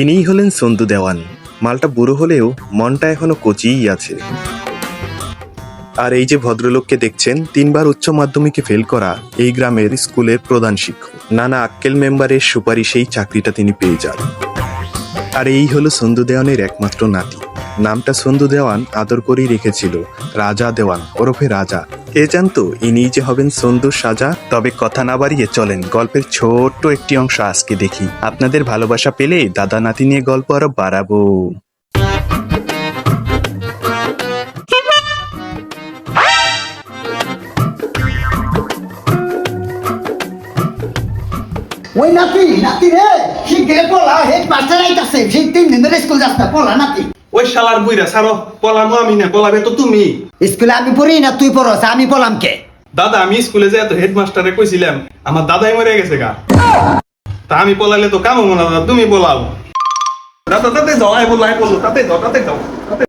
ইনিই হলেন সন্দু দেওয়ান। মালটা বুড়ো হলেও মনটা এখনও কচিই আছে। আর এই যে ভদ্রলোককে দেখছেন, তিনবার উচ্চ মাধ্যমিকে ফেল করা এই গ্রামের স্কুলের প্রধান শিক্ষক। নানা আক্কেল মেম্বারের সুপারিশেই চাকরিটা তিনি পেয়ে যান। আর এই হলো সন্দু দেওয়ানের একমাত্র নাতি। নামটা সন্দু দেওয়ান আদর করেই রেখেছিল রাজা দেওয়ান, ওরফে রাজা। কে জানতো ইনি যে হবেন সন্দুর সাজা? তবে কথা না বাড়িয়ে চলেন, গল্পের ছোট্ট একটি অংশ আজকে দেখি। আপনাদের ভালোবাসা পেলে দাদা নাতি নিয়ে গল্প আরও বাড়াবো। ওই নাতি নাতি রে, সে গে পলা, হেড মাস্টার আইতাছে সেই তিন দিন ধরে স্কুল না পলা নাতি। ওই শালার বুইরা সারো পলামো আমি না পলাবে তো তুমি। স্কুলে আমি পড়ি না তুই পড়স আমি পলাম কে? দাদা আমি স্কুলে যে এত হেডমাস্টারে কইছিলাম আমার দাদাই মরে গেছে গা। তা আমি পলাইলে তো কামো না তুমি পলাও। দাদা তাতে যাও আয় বলল আয় বলল তাতে যাও তাতে যাও তাতে